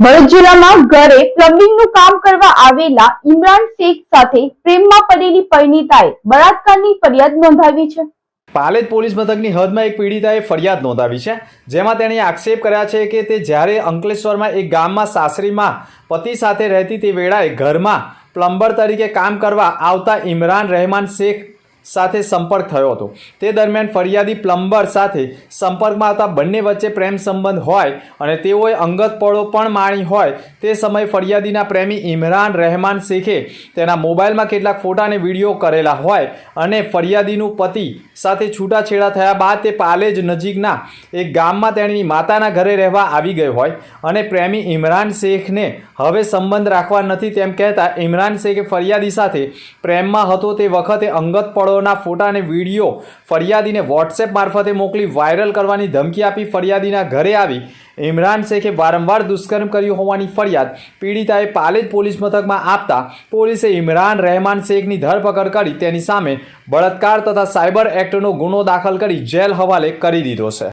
ભરૂચ જિલ્લામાં ઘરે પ્લમ્બિંગનું કામ કરવા આવેલા ઇમરાન શેખ સાથે પ્રેમમાં પડેલી પરિણીતાએ બળાત્કારની ફરિયાદ નોંધાવી છે. પાલેજ પોલીસ મથકની હદમાં એક પીડિતાએ ફરિયાદ નોંધાવી છે, જેમાં તેણે આક્ષેપ કર્યા છે કે તે જ્યારે અંકલેશ્વરમાં એક ગામમાં સાસરીમાં પતિ સાથે રહેતી તે વેળાએ ઘરમાં પ્લમ્બર તરીકે કામ કરવા આવતા ઇમરાન રહેમાન શેખ સાથે સંપર્ક થયો હતો. તે દરમિયાન ફરિયાદી પ્લમ્બર સાથે સંપર્કમાં હતા બંને વચ્ચે પ્રેમ સંબંધ હોય અને તેઓએ અંગત પળો પણ માણી હોય. તે સમયે ફરિયાદીના પ્રેમી ઇમરાન રહેમાન શેખે તેના મોબાઈલમાં કેટલાક ફોટા અને વીડિયો કરેલા હોય અને ફરિયાદીનું પતિ સાથે છૂટાછેડા થયા બાદ તે પાલેજ નજીકના એક ગામમાં તેની માતાના ઘરે રહેવા આવી ગયો હોય અને પ્રેમી ઇમરાન શેખને હવે સંબંધ રાખવા નથી તેમ કહેતા ઇમરાન શેખે ફરિયાદી સાથે પ્રેમમાં હતો તે વખતે અંગત પળોના ફોટા અને વીડિયો ફરિયાદીને વોટ્સએપ મારફતે મોકલી વાયરલ કરવાની ધમકી આપી ફરિયાદીના ઘરે આવી. ઇમરાન શેખે વારંવાર દુષ્કર્મ કર્યું હોવાની ફરિયાદ પીડિતાએ પાલેજ પોલીસ મથકમાં આપતા પોલીસે ઇમરાન રહેમાન શેખની ધરપકડ કરી તેની સામે બળાત્કાર તથા સાયબર એક્ટનો ગુનો દાખલ કરી જેલ હવાલે કરી દીધો છે.